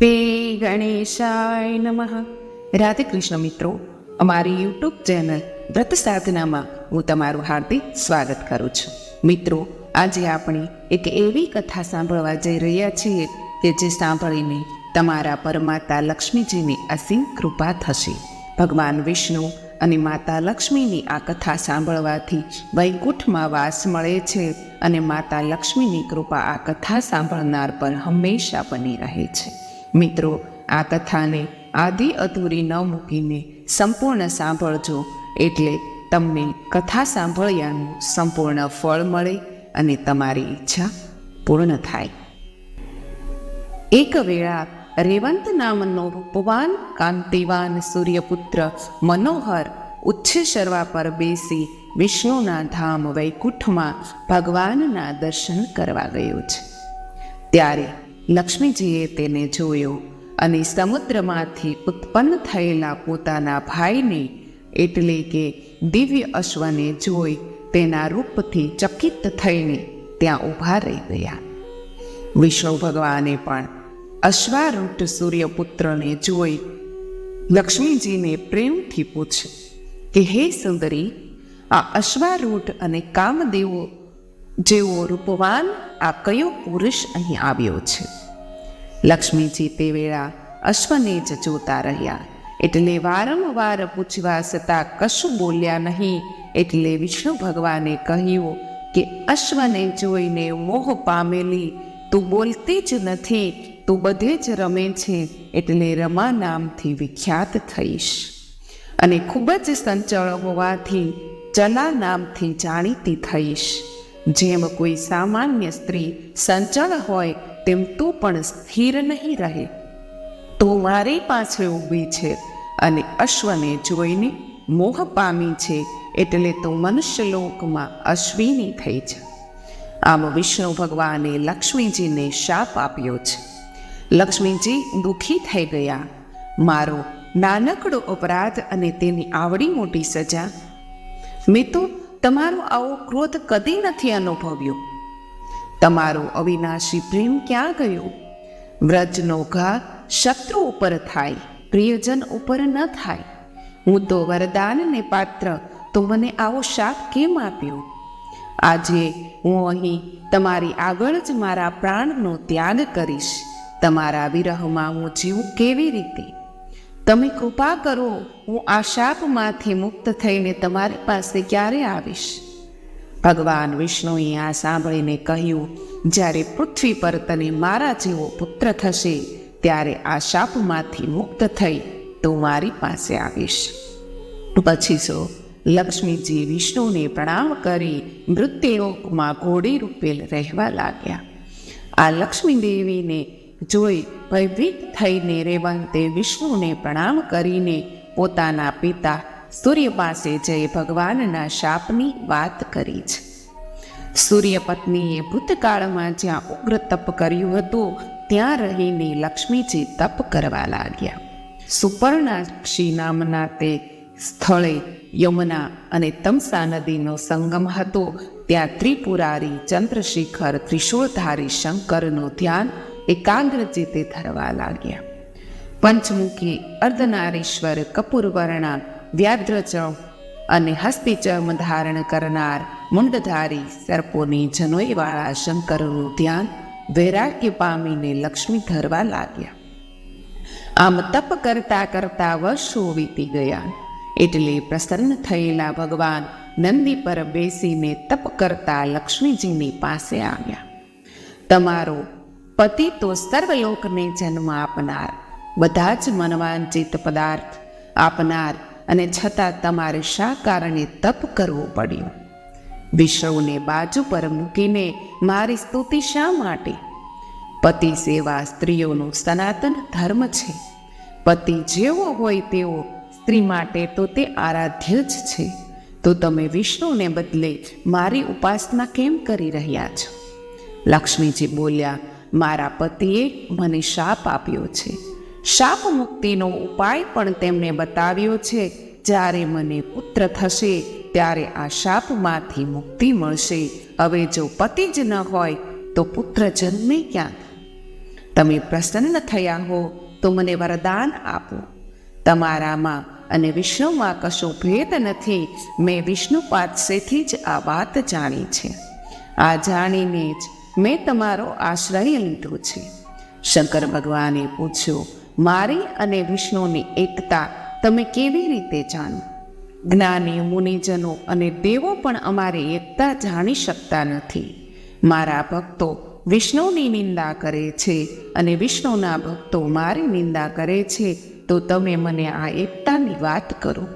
શ્રી ગણેશાય નમઃ. રાધે કૃષ્ણ મિત્રો, અમારી યુટ્યુબ ચેનલ વ્રત સાધનામાં હું તમારું હાર્દિક સ્વાગત કરું છું. મિત્રો, આજે આપણે એક એવી કથા સાંભળવા જઈ રહ્યા છીએ કે જે સાંભળીને તમારા પરમાતા લક્ષ્મીજીની અસીમ કૃપા થશે. ભગવાન વિષ્ણુ અને માતા લક્ષ્મીની આ કથા સાંભળવાથી વૈકુંઠમાં વાસ મળે છે અને માતા લક્ષ્મીની કૃપા આ કથા સાંભળનાર પર હંમેશા બની રહે છે. મિત્રો, આ કથાને આધી અધૂરી ન મૂકીને સંપૂર્ણ સાંભળજો એટલે તમને કથા સાંભળ્યાનું સંપૂર્ણ ફળ મળે અને તમારી ઈચ્છા પૂર્ણ થાય. એક વેળા રેવંત નામનો રૂપવાન કાંતિવાન સૂર્યપુત્ર મનોહર ઉચ્છ શર્વા પર બેસી વિષ્ણુના ધામ વૈકુંઠમાં ભગવાનના દર્શન કરવા ગયો છે. ત્યારે લક્ષ્મીજીએ તેને જોયો અને સમુદ્રમાંથી ઉત્પન્ન થયેલા પોતાના ભાઈને એટલે કે દિવ્ય અશ્વને જોઈ તેના રૂપથી ચકિત થઈને ત્યાં ઊભા રહી ગયા. વિષ્ણુ ભગવાને પણ અશ્વારૂઢ સૂર્યપુત્રને જોઈ લક્ષ્મીજીને પ્રેમથી પૂછ્યું કે, હે સુંદરી, આ અશ્વારૂઢ અને કામદેવો જેવો રૂપવાન આ કયો પુરુષ અહીં આવ્યો છે? લક્ષ્મીજી તે વેળા અશ્વને જ જોતા રહ્યા. એટલે વારંવાર પૂછવા છતાં કશું બોલ્યા નહીં. એટલે વિષ્ણુ ભગવાને કહ્યું કે, અશ્વને જોઈને મોહ પામેલી. તું બોલતી જ નથી. તું બધે જ રમે છે. એટલે રમા નામથી વિખ્યાત થઈશ. અને ખૂબ જ સંચળ હોવાથી ચલા નામથી જાણીતી થઈશ. જેમ કોઈ સામાન્ય સ્ત્રી સંચળ હોય તેમ તું પણ સ્થિર નહીં રહે. તું મારી પાસે ઊભી છે અને અશ્વને જોઈને મોહ પામી છે એટલે તું મનુષ્યલોકમાં અશ્વિની થઈ છે. આમ વિષ્ણુ ભગવાને લક્ષ્મીજીને શાપ આપ્યો છે. લક્ષ્મીજી દુઃખી થઈ ગયા. મારો નાનકડો અપરાધ અને તેની આવડી મોટી સજા. મેં તો તમારો આવો ક્રોધ કદી નથી અનુભવ્યો. તમારો અવિનાશી પ્રેમ ક્યાં ગયો? વ્રજનો ઘા શત્રુ ઉપર થાય, પ્રિયજન ઉપર ન થાય. હું તો વરદાનને પાત્ર, તો મને આવો શાપ કેમ આપ્યો? આજે હું અહીં તમારી આગળ જ મારા પ્રાણનો ત્યાગ કરીશ. તમારા વિરહમાં હું જીવું કેવી રીતે? તમે કૃપા કરો, હું આ શાપમાંથી મુક્ત થઈને તમારી પાસે ક્યારે આવીશ? ભગવાન વિષ્ણુએ આ સાંભળીને કહ્યું, જ્યારે પૃથ્વી પર તને મારા જેવો પુત્ર થશે, ત્યારે આ શાપમાંથી મુક્ત થઈ તું મારી પાસે આવીશ. પછી સો લક્ષ્મીજી વિષ્ણુને પ્રણામ કરી મૃત્યુમાં ઘોડી રૂપે રહેવા લાગ્યા. આ લક્ષ્મી દેવીને જોઈ ભયભીત થઈને રેવંતે વિષ્ણુને પ્રણામ કરીને પોતાના પિતા સૂર્ય પાસે જઈ ભગવાનના શાપની વાત કરી છે. સૂર્યપત્નીએ ભૂતકાળમાં જ્યાં ઉગ્ર તપ કર્યું હતું, ત્યાં રહીને લક્ષ્મીજી તપ કરવા લાગ્યા. સુપર્ણાક્ષી નામના તે સ્થળે યમુના અને તમસા નદીનો સંગમ હતો. ત્યાં ત્રિપુરારી ચંદ્રશેખર ત્રિશૂળધારી શંકરનું ધ્યાન એકાગ્રચિતે ધરવા લાગ્યા. પંચમુખી અર્ધનારીશ્વર કપૂરવર્ણા વ્યાદ્રચમ અને હસ્તિચર્મ ધારણ કરનાર મુંડધારી સર્પોની જનોઈવાળા શંકરનું ધ્યાન વૈરાગ્ય પામીને લક્ષ્મી ધરવા લાગ્યા. આમ તપ કરતા કરતા વર્ષો વીતી ગયા. એટલે પ્રસન્ન થયેલા ભગવાન નંદી પર બેસીને તપ કરતા લક્ષ્મીજીની પાસે આવ્યા. તમારો પતિ તો સર્વલોકને જન્મ આપનાર. બધા જ મનવાંચિત પદાર્થ આપનાર અને છતાં તમારે શા કારણે તપ કરવું પડ્યું? વિષ્ણુને બાજુ પર મૂકીને, મારી સ્તુતિ શા માટે? પતિ સેવા સ્ત્રીઓનું સનાતન ધર્મ છે. પતિ જેવો હોય તેવો સ્ત્રી માટે તો તે આરાધ્ય જ છે. તો તમે વિષ્ણુને બદલે મારી ઉપાસના કેમ કરી રહ્યા છો? લક્ષ્મીજી બોલ્યા, મારા પતિએ મને શાપ આપ્યો છે. શાપ મુક્તિનો ઉપાય પણ તેમણે બતાવ્યો છે. જ્યારે મને પુત્ર થશે, ત્યારે આ શાપમાંથી મુક્તિ મળશે. હવે જો પતિ જ ન હોય, તો પુત્ર જન્મે ક્યાં? તમે પ્રસન્ન થયા હો, તો મને વરદાન આપો. તમારામાં અને વિષ્ણુમાં કશો ભેદ નથી. મેં વિષ્ણુ પાસેથી જ આ વાત જાણી છે. આ જાણીને જ મેં તમારો આશ્રય લીધો છે. શંકર ભગવાને પૂછ્યું મારી અને વિષ્ણુની એકતા તમે કેવી રીતે જાણો? જ્ઞાની મુનિજનો અને દેવો પણ અમારી એકતા જાણી શકતા નથી. મારા ભક્તો વિષ્ણુની નિંદા કરે છે અને વિષ્ણુના ભક્તો મારી નિંદા કરે છે, તો તમે મને આ એકતાની વાત કરો.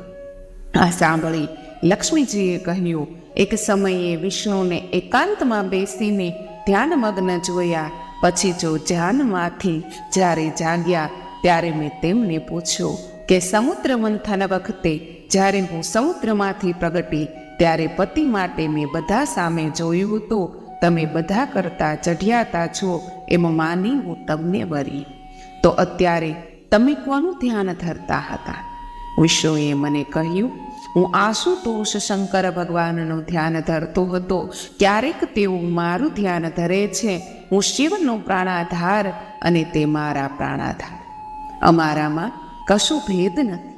આ સાંભળી લક્ષ્મીજીએ કહ્યું, એક સમયે વિષ્ણુને એકાંતમાં બેસીને ધ્યાનમગ્ન જોયા, પછી જો ધ્યાનમાંથી જ્યારે જાગ્યા ત્યારે મેં તેમને પૂછ્યું કે સમુદ્ર મંથન વખતે જ્યારે હું સમુદ્રમાંથી પ્રગટી, ત્યારે પતિ માટે મેં બધા સામે જોયું હતું, તમે બધા કરતા ચઢિયાતા છો એમ માની હું તમને વરી. તો અત્યારે તમે કોનું ધ્યાન ધરતા હતા? વિષ્ણુએ મને કહ્યું, હું આશુતોષ શંકર ભગવાનનું ધ્યાન ધરતો હતો. ક્યારેક તેઓ મારું ધ્યાન ધરે છે, હું શિવનો પ્રાણાધાર અને તે મારા પ્રાણાધાર. અમારામાં કશો ભેદ નથી.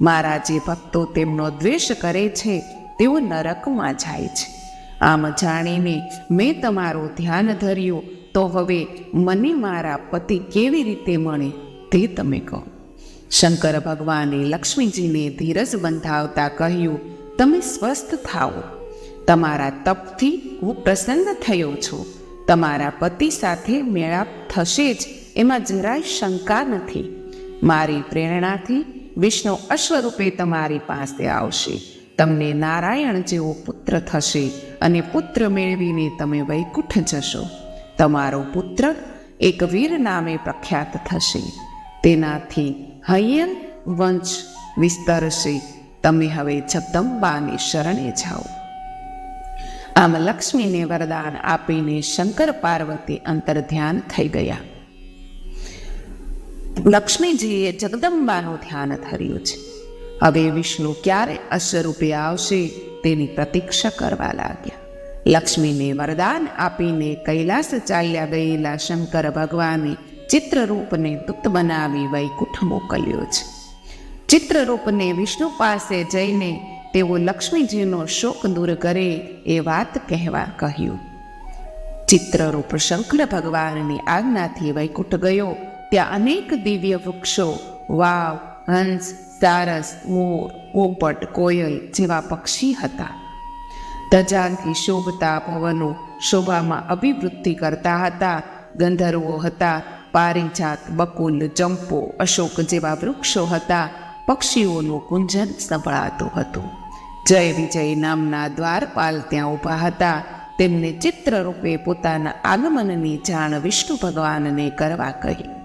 મારા જે ભક્તો તેમનો દ્વેષ કરે છે, તેઓ નરકમાં જાય છે. આમ જાણીને મેં તમારું ધ્યાન ધર્યું, તો હવે મને મારા પતિ કેવી રીતે મળે તે તમે કહો. શંકર ભગવાને લક્ષ્મીજીને ધીરજ બંધાવતા કહ્યું, તમે સ્વસ્થ થાઓ. તમારા તપથી હું પ્રસન્ન થયો છું. તમારા પતિ સાથે મેળાપ થશે જ એમાં જરાય શંકા નથી. મારી પ્રેરણાથી વિષ્ણુ અશ્વરૂપે તમારી પાસે આવશે. તમને નારાયણ જેવો પુત્ર થશે અને પુત્ર મેળવીને તમે વૈકુંઠ જશો. તમારો પુત્ર એક વીર નામે પ્રખ્યાત થશે. તેનાથી હૈયન વંશ વિસ્તરશે. તમે હવે જગદંબાની શરણે જાઓ. આમ લક્ષ્મીને વરદાન આપીને શંકર પાર્વતી અંતર ધ્યાન થઈ ગયા. લક્ષ્મીજીએ જગદંબાનું ધ્યાન ધર્યું છે. હવે વિષ્ણુ ક્યારે અશ્વરૂપે આવશે તેની પ્રતીક્ષા કરવા લાગ્યા. લક્ષ્મીને વરદાન આપીને કૈલાસ ચાલ્યા ગયેલા શંકર ભગવાને ચિત્રરૂપને દૂત બનાવી વૈકુંઠ મોકલ્યો છે. ચિત્રરૂપને વિષ્ણુ પાસે જઈને તેઓ લક્ષ્મીજીનો શોક દૂર કરે એ વાત કહેવા કહ્યું. ચિત્રરૂપ શંકર ભગવાનની આજ્ઞાથી વૈકુંઠ ગયો. ત્યાં અનેક દિવ્ય વૃક્ષો વાવ હંસ સારસ મોર પોપટ કોયલ જેવા પક્ષી હતા ધજાનથી શોભતા ભવનો શોભામાં અભિવૃદ્ધિ કરતા હતા ગંધર્વો હતા પારિજાત બકુલ ચંપો અશોક જેવા વૃક્ષો હતા પક્ષીઓનું કુંજન સંભળાતું હતું જય વિજય નામના દ્વારપાલ ત્યાં ઊભા હતા તેમને ચિત્રરૂપે પોતાના આગમનની જાણ વિષ્ણુ ભગવાનને કરવા કહી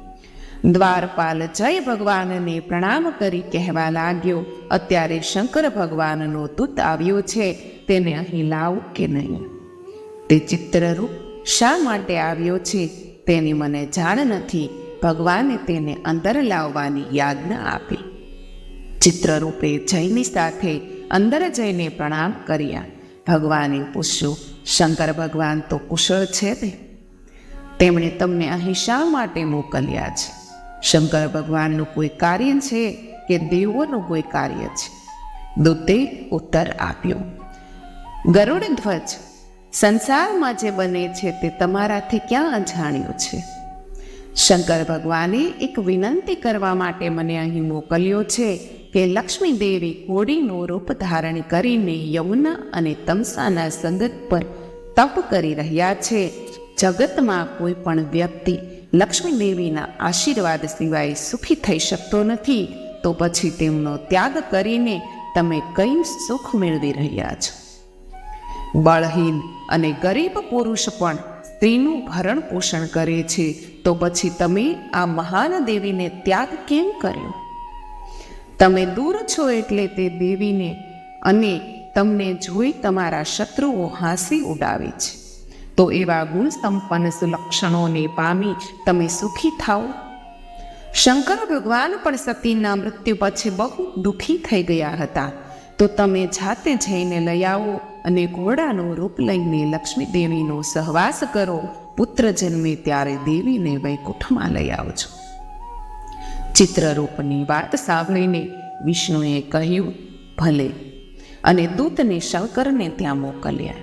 દ્વારપાલ જય ભગવાનને પ્રણામ કરી કહેવા લાગ્યો. અત્યારે શંકર ભગવાનનો દૂત આવ્યો છે. તેને અહીં લાવ કે નહીં? તે ચિત્રરૂપ શા માટે આવ્યો છે? તેની મને જાણ નથી. ભગવાને તેને અંદર લાવવાની યાજ્ઞા આપી. ચિત્રરૂપે જયની સાથે અંદર જઈને પ્રણામ કર્યા. ભગવાને પૂછ્યું, શંકર ભગવાન તો કુશળ છે તે તેમણે તમને અહીં શા માટે મોકલ્યા છે? શંકર ભગવાનનું કોઈ કાર્ય છે કે દેવોનું કોઈ કાર્ય છે? દૂતે ઉત્તર આપ્યો, ગરુડ ધ્વજ, સંસારમાં જે બને છે તે તમારાથી ક્યાં અજાણ્યું છે? શંકર ભગવાને એક વિનંતી કરવા માટે મને અહીં મોકલ્યો છે કે લક્ષ્મી દેવી ઘોડીનું રૂપ ધારણ કરીને યમુના અને તમસાના સંગત પર તપ કરી રહ્યા છે. જગતમાં કોઈ પણ વ્યક્તિ લક્ષ્મી દેવીના આશીર્વાદ સિવાય સુખી થઈ શકતો નથી, તો પછી તેમનો ત્યાગ કરીને તમે કઈ સુખ મેળવી રહ્યા છો. બળહીન અને ગરીબ પુરુષ પણ સ્ત્રીનું ભરણ પોષણ કરે છે, તો પછી તમે આ મહાન દેવીને ત્યાગ કેમ કર્યો? તમે દૂર છો એટલે તે દેવીને અને તમને જોઈ તમારા શત્રુઓ હાંસી ઉડાવે છે. તો એવા ગુણ સંપન્ન સુલક્ષણોને પામી તમે સુખી થાઓ. શંકર ભગવાન પણ સતીના મૃત્યુ પછી બહુ દુઃખી થઈ ગયા હતા. તો તમે જાતે જઈને લઈ આવો અને ઘોડાનું રૂપ લઈને લક્ષ્મી દેવીનો સહવાસ કરો. પુત્ર જન્મે ત્યારે દેવીને વૈકુંઠમાં લઈ આવજો. ચિત્રરૂપની વાત સાંભળીને વિષ્ણુએ કહ્યું, ભલે. અને દૂતને શંકરને ત્યાં મોકલ્યા.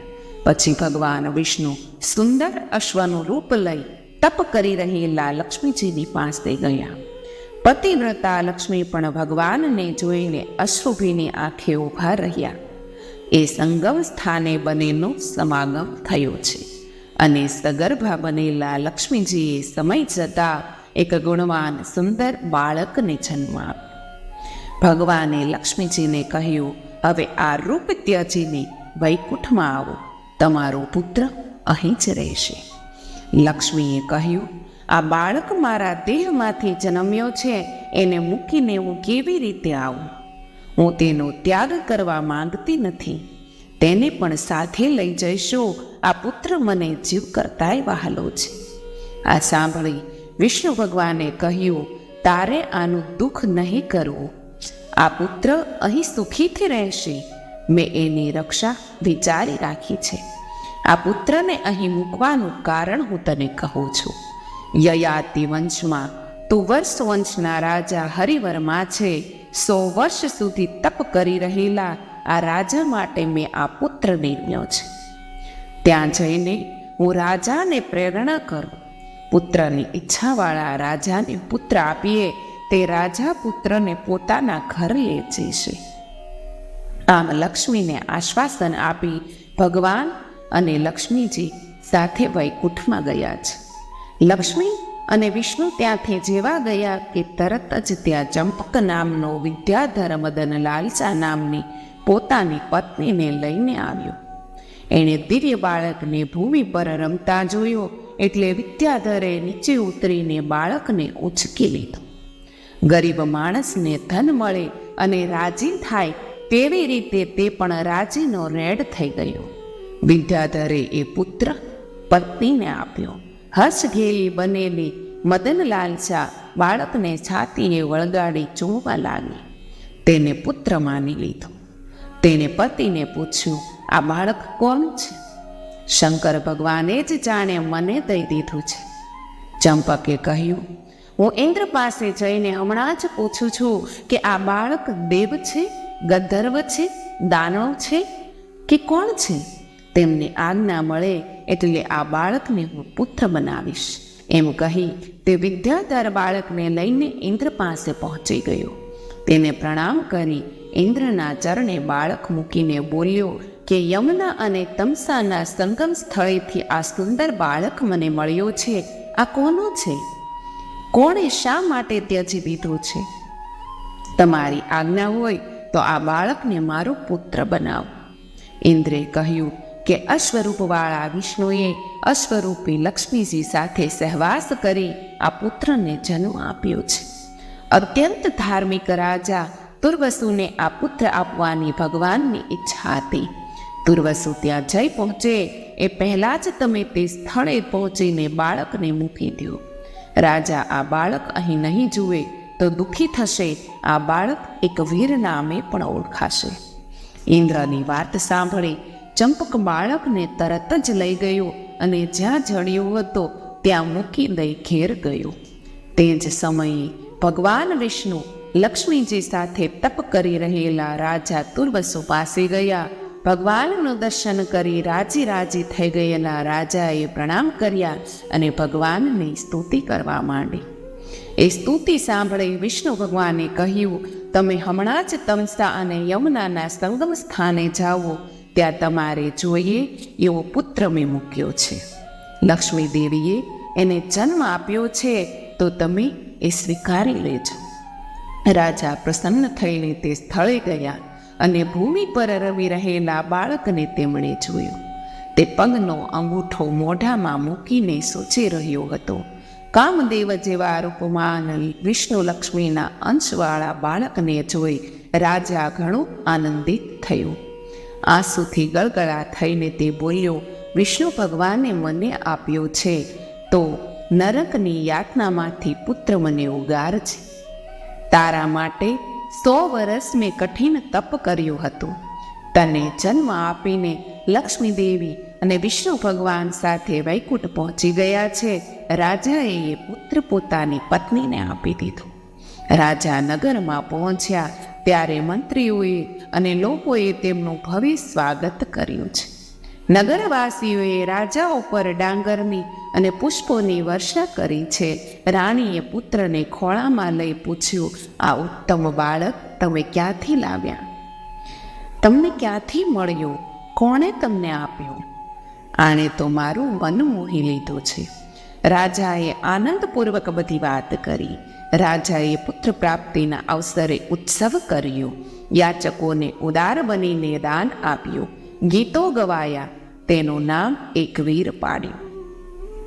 પછી ભગવાન વિષ્ણુ સુંદર અશ્વનું રૂપ લઈ તપ કરી રહેલા લક્ષ્મીજીની પાસે ગયા. પતિવ્રતા લક્ષ્મી પણ ભગવાનને જોઈને અશ્રુભીની આંખે ઊભા રહ્યા. એ સંગમ સ્થાને બનેલો સમાગમ થયો છે અને સગર્ભા બનેલા લક્ષ્મીજીએ સમય જતાં એક ગુણવાન સુંદર બાળકને જન્મ આપ્યો ભગવાને લક્ષ્મીજીને કહ્યું, હવે આ રૂપ ત્યજીને વૈકુંઠમાં આવો. તમારો પુત્ર અહીં જ રહેશે. લક્ષ્મીએ કહ્યું, આ બાળક મારા દેહમાંથી જન્મ્યો છે, એને મૂકીને હું કેવી રીતે આવું? હું તેનો ત્યાગ કરવા માંગતી નથી. તેને પણ સાથે લઈ જઈશો. આ પુત્ર મને જીવ કરતાંય વહાલો છે. આ સાંભળી વિષ્ણુ ભગવાને કહ્યું, તારે આનું દુઃખ નહીં કરવું. આ પુત્ર અહીં સુખીથી રહેશે. મેં એની રક્ષા વિચારી રાખી છે. આ પુત્રને અહીં મૂકવાનું કારણ હું તને કહું છું. યયાતિ વંશમાં તુવર્ષ વંશના રાજા હરિવર્મા છે. સો વર્ષ સુધી તપ કરી રહેલા આ રાજા માટે મેં આ પુત્ર નિર્મ્યો છે. ત્યાં જઈને હું રાજાને પ્રેરણા કરું. પુત્રની ઈચ્છાવાળા રાજાને પુત્ર આપીએ તે રાજા પુત્રને પોતાના ઘરે લે જશે આમ લક્ષ્મીને આશ્વાસન આપી ભગવાન અને લક્ષ્મીજી સાથે વૈકુંઠમાં ગયા છે. લક્ષ્મી અને વિષ્ણુ ત્યાંથી જેવા ગયા કે તરત જ ત્યાં ચંપક નામનો વિદ્યાધર મદન લાલચા નામની પોતાની પત્નીને લઈને આવ્યો. એણે દિવ્ય બાળકને ભૂમિ પર રમતા જોયો એટલે વિદ્યાધરે નીચે ઉતરીને બાળકને ઉચકી લીધો. ગરીબ માણસને ધન મળે અને રાજી થાય તેવી રીતે તે પણ રાજીનો રેડ થઈ ગયો. વિદ્યાધરે એ પુત્ર પત્નીને આપ્યો. હસઘેલી બનેલી મદનલાલ શાહ બાળકને છાતીએ વળગાડી જોવા લાગી. તેને પુત્ર માની લીધો. તેને પતિને પૂછ્યું, આ બાળક કોણ છે? શંકર ભગવાને જ જાણે મને દઈ દીધું છે. ચંપકે કહ્યું, હું ઇન્દ્ર પાસે જઈને હમણાં જ પૂછું છું કે આ બાળક દેવ છે? ગંધર્વ છે, દાનવ છે કે કોણ છે? તેમને આજ્ઞા મળે એટલે આ બાળકને હું પુત્ર બનાવીશ. એમ કહી તે વિદ્યાધર બાળકને લઈને ઇન્દ્ર પાસે પહોંચી ગયો. તેને પ્રણામ કરી ઇન્દ્રના ચરણે બાળક મૂકીને બોલ્યો કે યમુના અને તમસાના સંગમ સ્થળેથી આ સુંદર બાળક મને મળ્યો છે. આ કોનો છે? કોણે શા માટે ત્યજી દીધું છે? તમારી આજ્ઞા હોય તો આ બાળકને મારો પુત્ર બનાવો. ઇન્દ્રે કહ્યું કે અશ્વરૂપવાળા વિષ્ણુએ અશ્વરૂપી લક્ષ્મીજી સાથે સહવાસ કરી આ પુત્રને જન્મ આપ્યો છે. અત્યંત ધાર્મિક રાજા તુર્વસુને આ પુત્ર આપવાની ભગવાનની ઈચ્છા હતી. તુર્વસુ ત્યાં જઈ પહોંચે, એ પહેલાં જ તમે તે સ્થળે પહોંચીને બાળકને મૂકી દો રાજા આ બાળક અહીં નહીં જુએ તો દુઃખી થશે આ બાળક એક વીર નામે પણ ઓળખાશે. ઇન્દ્રની વાત સાંભળી ચંપક બાળકને તરત જ લઈ ગયો અને જ્યાં જડ્યો હતો ત્યાં મૂકી દઈ ઘેર ગયો. તે જ સમયે ભગવાન વિષ્ણુ લક્ષ્મીજી સાથે તપ કરી રહેલા રાજા તુર્વસુ પાસે ગયા. ભગવાનનું દર્શન કરી રાજી રાજી થઈ ગયેલા રાજાએ પ્રણામ કર્યા અને ભગવાનની સ્તુતિ કરવા માંડી. એ સ્તુતિ સાંભળી વિષ્ણુ ભગવાને કહ્યું, તમે હમણાં જ તમસા અને યમુનાના સંગમ સ્થાને જાઓ, ત્યાં તમારે જોઈએ એવો પુત્ર મેં મૂક્યો છે. લક્ષ્મી દેવીએ એને જન્મ આપ્યો છે, તો તમે એ સ્વીકારી લેજો. રાજા પ્રસન્ન થઈને તે સ્થળે ગયા અને ભૂમિ પર રવી રહેલા બાળકને તેમણે જોયું. તે પગનો અંગૂઠો મોઢામાં મૂકીને સોચી રહ્યો હતો. કામદેવ જેવા રૂપમાન વિષ્ણુ લક્ષ્મીના અંશવાળા બાળકને જોઈ રાજા ઘણું આનંદિત થયું. આંસુથી ગળગળા થઈને તે બોલ્યો, વિષ્ણુ ભગવાને મને આપ્યો છે, તો નરકની યાતનામાંથી પુત્ર મને ઉગાર છે. તારા માટે સો વર્ષ મેં કઠિન તપ કર્યું હતું. તને જન્મ આપીને લક્ષ્મી દેવી અને વિષ્ણુ ભગવાન સાથે વૈકુંઠ પહોંચી ગયા છે. રાજાએ એ પુત્ર પોતાની પત્નીને આપી દીધું. રાજા નગરમાં પહોંચ્યા ત્યારે મંત્રીઓએ અને લોકોએ તેમનું ભવ્ય સ્વાગત કર્યું છે. નગરવાસીઓએ રાજા ઉપર ડાંગરની અને પુષ્પોની વર્ષા કરી છે. રાણીએ પુત્રને ખોળામાં લઈ પૂછ્યું, આ ઉત્તમ બાળક તમે ક્યાંથી લાવ્યા? તમને ક્યાંથી મળ્યો? કોણે તમને આપ્યું? આણે તો મારું મન મોહી લીધું છે. રાજાએ આનંદપૂર્વક બધી વાત કરી. રાજાએ પુત્ર પ્રાપ્તિના અવસરે ઉત્સવ કર્યો. યાચકોને ઉદાર બનીને દાન આપ્યું. ગીતો ગવાયા. તેનું નામ એકવીર પાડ્યું.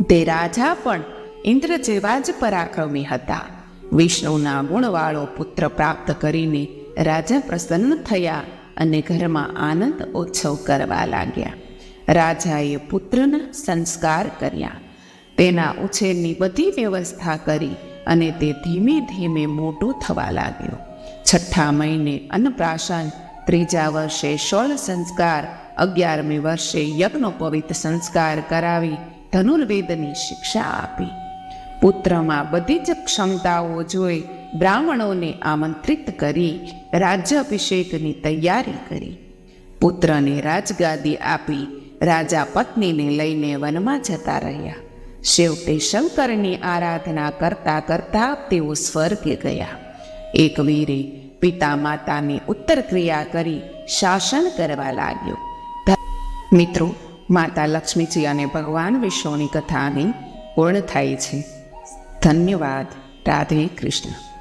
તે રાજા પણ ઇન્દ્ર જેવા જ પરાક્રમી હતા. વિષ્ણુના ગુણવાળો પુત્ર પ્રાપ્ત કરીને રાજા પ્રસન્ન થયા અને ઘરમાં આનંદ ઉત્સવ કરવા લાગ્યા. રાજાએ પુત્રના સંસ્કાર કર્યા. તેના ઉછેરની બધી વ્યવસ્થા કરી અને તે ધીમે ધીમે મોટો થવા લાગ્યો. છઠ્ઠા મહિને અન્નપ્રાશન, ત્રીજા વર્ષે શોળ સંસ્કાર, અગિયારમી વર્ષે યજ્ઞોપવિત સંસ્કાર કરાવી ધનુર્વેદની શિક્ષા આપી. પુત્રમાં બધી જ ક્ષમતાઓ જોઈ બ્રાહ્મણોને આમંત્રિત કરી રાજ્યાભિષેકની તૈયારી કરી. પુત્રને રાજગાદી આપી રાજા પત્નીને લઈને વનમાં જતા રહ્યા. છેવટે શંકરની આરાધના કરતા કરતા તેઓ સ્વર્ગે ગયા. એક વીરે પિતા માતાની ઉત્તર ક્રિયા કરી શાસન કરવા લાગ્યો. મિત્રો, માતા લક્ષ્મીજી અને ભગવાન વિષ્ણુની કથા અહીં પૂર્ણ થાય છે. ધન્યવાદ. રાધે કૃષ્ણ.